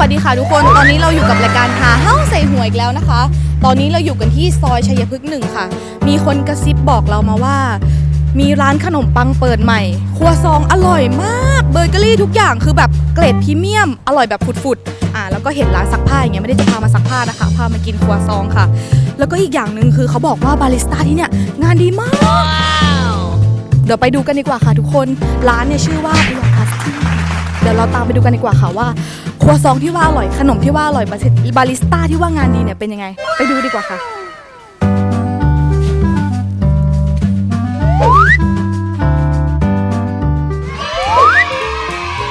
วัสดีค่ะทุกคน ตอนนี้เราอยู่กับรายการหาเฮ้าใส่หัวอีกแล้วนะคะ ตอนนี้เราอยู่กันที่ซอยชัยพฤกษ์หนึ่งค่ะ มีคนกระซิบบอกเรามาว่า มีร้านขนมปังเปิดใหม่ ครัวซองอร่อยมากเบเกอรี่ทุกอย่างคือแบบเกรดพรีเมียม อร่อยแบบฝุดๆอ่าแล้วก็เห็นร้านซักผ้าอย่างเงี้ยไม่ได้จะพามาซักผ้านะคะ พามากินครัวซองค่ะ แล้วก็อีกอย่างหนึ่งคือเขาบอกว่าบาริสต้าที่เนี่ยงานดีมาก เดี๋ยวไปดูกันดีกว่าค่ะทุกคน ร้านเนี่ยชื่อว่าเบียร์พาสตี้เดี๋ยวเราตามไปดูกันดีกว่าค่ะว่า ครัวซองที่ว่าอร่อยขนมที่ว่าอร่อยบาริสต้าที่ว่างานดีเนี่ยเป็นยังไง ไปดูดีกว่าค่ะ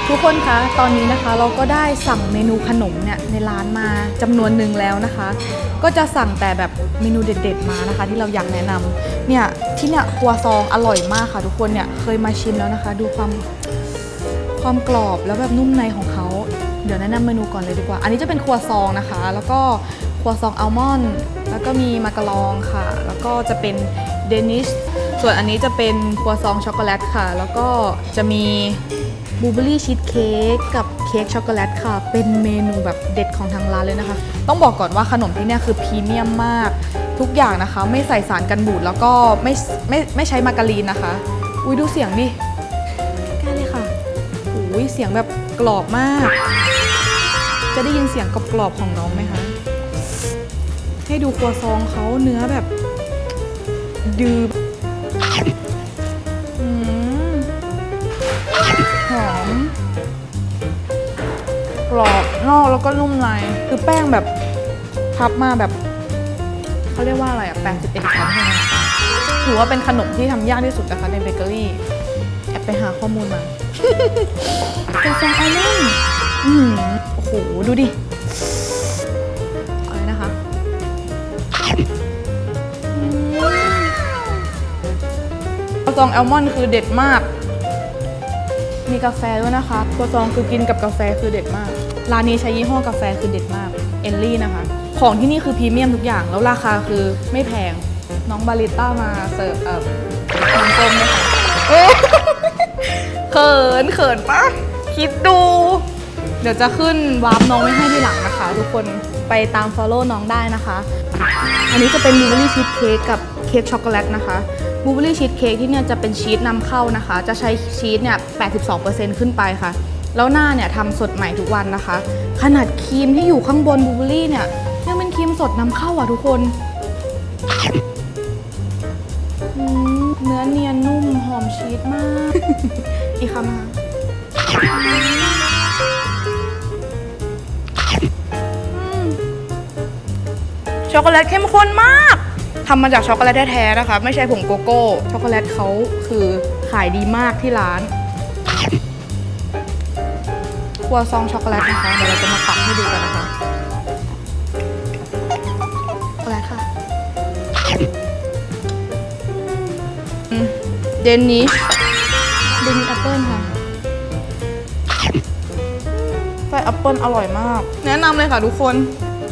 ทุกคนคะ ตอนนี้นะคะเราก็ได้สั่งเมนูขนมเนี่ยในร้านมาจำนวนหนึ่งแล้วนะคะ ก็จะสั่งแต่แบบเมนูเด็ด ๆ มานะคะ ที่เราอยากแนะนำเนี่ยที่เนี่ยครัวซองอร่อยมากค่ะ ทุกคนเนี่ยเคยมาชิมแล้วนะคะ ดูความความกรอบแล้วแบบนุ่มในของ เขาเดี๋ยวแนะนำเมนูก่อนเลยดีกว่า อันนี้จะเป็นครัวซองนะคะ แล้วก็ครัวซองอัลมอนด์แล้วก็มีมากะลองค่ะ แล้วก็จะเป็นเดนิชส่วนอันนี้จะเป็นครัวซองช็อกโกแลตค่ะ แล้วก็จะมีบลูเบอรี่ชีสเค้กกับเค้กช็อกโกแลตค่ะ เป็นเมนูแบบเด็ดของทางร้านเลยนะคะ ต้องบอกก่อนว่าขนมที่เนี่ยคือพรีเมียมมาก ทุกอย่างนะคะ ไม่ใส่สารกันบูดแล้วก็ไม่ไม่ไม่ใช้มาการีนนะคะ อุ้ยดูเสียงดิใกล้เลยค่ะอุ้ยเสียงแบบกรอบมาก จะได้ยินเสียงกรอบๆของน้องไหมคะ ให้ดูครัวซองเขาเนื้อแบบดืบอืมหอมกรอบนอกแล้วก็นุ่มในคือแป้งแบบพับมาแบบเขาเรียกว่าอะไรอะ81ชั้นใช่ไหมถือว่าเป็นขนมที่ทำยากที่สุดนะคะในเบเกอรี่ แอบไปหาข้อมูลมากาแฟอัลมอนด์อืม โอ้โห ดูดิเอาเลยนะคะอืมกาแฟอัลมอนด์คือเด็ดมาก มีกาแฟด้วยนะคะตัวซองคือกินกับกาแฟคือเด็ดมาก ร้านนี้ใช้ยี่ห้อกาแฟคือเด็ดมาก เอลลี่นะคะ ของที่นี่คือพรีเมียมทุกอย่าง แล้วราคาคือไม่แพง น้องบาริต้ามาเสิร์ฟเอ่อน้ำส้มนะคะเอ๊ะเขินเขินปะคิดดู เดี๋ยวจะขึ้นวาร์ปน้องไว้ให้ทีหลังนะคะ ทุกคนไปตาม follow น้องได้นะคะ อันนี้จะเป็นบูเบอรี่ชีสเค้กกับเค้กช็อกโกแลตนะคะบูเบอรี่ชีสเค้กที่เนี่ยจะเป็นชีสนำเข้านะคะ จะใช้ชีสเนี่ย 82%ขึ้นไปค่ะ แล้วหน้าเนี่ยทำสดใหม่ทุกวันนะคะ ขนาดครีมที่อยู่ข้างบนบูเบอรี่เนี่ยยังเป็นครีมสดนำเข้าอะทุกคนเนื้อเนียนนุ่มหอมชีสมาก อีกคำนะคะ ช็อกโกแลตเข้มข้นมากทำมาจากช็อกโกแลตแท้ๆนะคะ ไม่ใช่ผงโกโก้ ช็อกโกแลตเขาคือขายดีมากที่ร้านครัวซองช็อกโกแลตนะคะ เดี๋ยวเราจะมาตักให้ดูกันนะคะช็อกโกแลตค่ะเดนนิชเดนนิชแอปเปิลค่ะไส้แอปเปิลอร่อยมาก แนะนำเลยค่ะทุกคน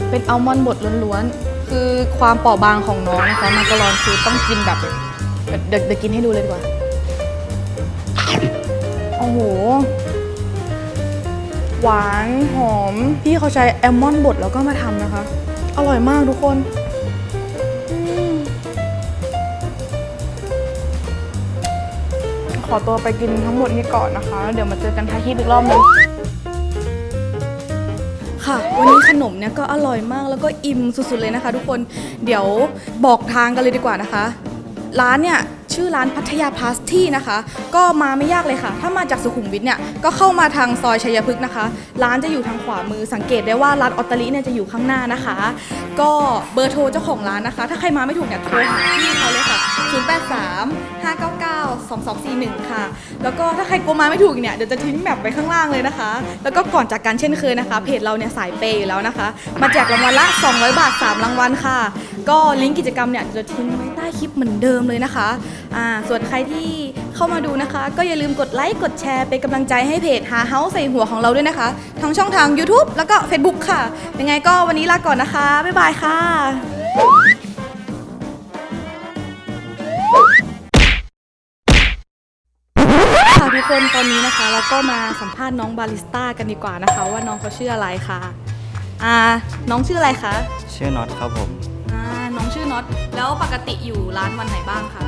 เป็นอัลมอนด์บดล้วนๆ คือความเปราะบางของน้องนะคะมาการอนคือต้องกินแบบเดี๋ยวเดี๋ยวกินให้ดูเลยดีกว่า โอ้โห หวานหอม พี่เขาใช้แอลมอนด์บดแล้วก็มาทำนะคะ อร่อยมากทุกคนอขอตัวไปกินทั้งหมดนี้ก่อนนะคะ เดี๋ยวมาเจอกันท้ายคลิปอีกรอบหนึง ขนมเนี่ยก็อร่อยมากแล้วก็อิ่มสุดๆเลยนะคะ ทุกคนเดี๋ยวบอกทางกันเลยดีกว่านะคะ ร้านเนี่ยชื่อร้านพัทยาพาสที่นะคะ ก็มาไม่ยากเลยค่ะ ถ้ามาจากสุขุมวิทเนี่ยก็เข้ามาทางซอยชัยพฤกษ์นะคะ ร้านจะอยู่ทางขวามือสังเกตได้ว่าร้านออตเตอรี่เนี่ยจะอยู่ข้างหน้านะคะ ก็เบอร์โทรเจ้าของร้านนะคะ ถ้าใครมาไม่ถูกเนี่ยโทรหาพี่เขาเลยค่ะ 083 5 9 2241 ค่ะ แล้วก็ถ้าใครกลัวมาไม่ถูกเนี่ยเดี๋ยวจะทิ้งแบบไว้ข้างล่างเลยนะคะ แล้วก็ก่อนจากการเช่นเคยนะคะ เพจเราเนี่ยสายเปย์อยู่แล้วนะคะ มาแจกรางวัลละ 200 บาท 3 รางวัลค่ะ ก็ลิงก์กิจกรรมเนี่ยจะทิ้งไว้ใต้คลิปเหมือนเดิมเลยนะคะอ่าส่วนใครที่เข้ามาดูนะคะ ก็อย่าลืมกดไลค์กดแชร์เป็นกำลังใจให้เพจหาเฮาใส่หัวของเราด้วยนะคะทั้งช่องทาง YouTube แล้วก็ Facebook ค่ะ ยังไงก็วันนี้ลาก่อนนะคะบ๊ายบายค่ะ ทุกคนตอนนี้นะคะ เราก็มาสัมภาษณ์น้องบาริสต้ากันดีกว่านะคะ ว่าน้องเขาชื่ออะไรคะอ่าน้องชื่ออะไรคะชื่อน็อตครับผมอ่าน้องชื่อน็อตแล้วปกติอยู่ร้านวันไหนบ้างคะ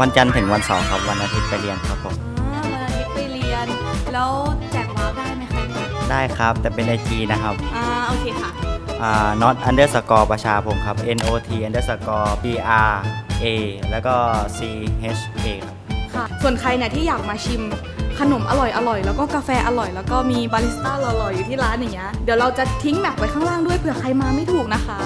วันจันทร์ถึงวันเสาร์ครับวันอาทิตย์ไปเรียนครับผมอ่าวันอาทิตย์ไปเรียน แล้วแจกวาร์ปได้ไหมคะเนี่ยได้ครับแต่เป็นไอจีนะครับอ่าโอเคค่ะอ่า not underscore ประชาพงศ์ครับ n o t underscore p r a แล้วก็ c h a ครับ ค่ะ ส่วนใครเนี่ยที่อยากมาชิมขนมอร่อยอร่อยแล้วก็กาแฟอร่อย แล้วก็มีบาริสต้าหล่อๆอยู่ที่ร้านอย่างเงี้ยเดี๋ยวเราจะทิ้งแมปไว้ข้างล่างด้วยเผื่อใครมาไม่ถูกนะคะ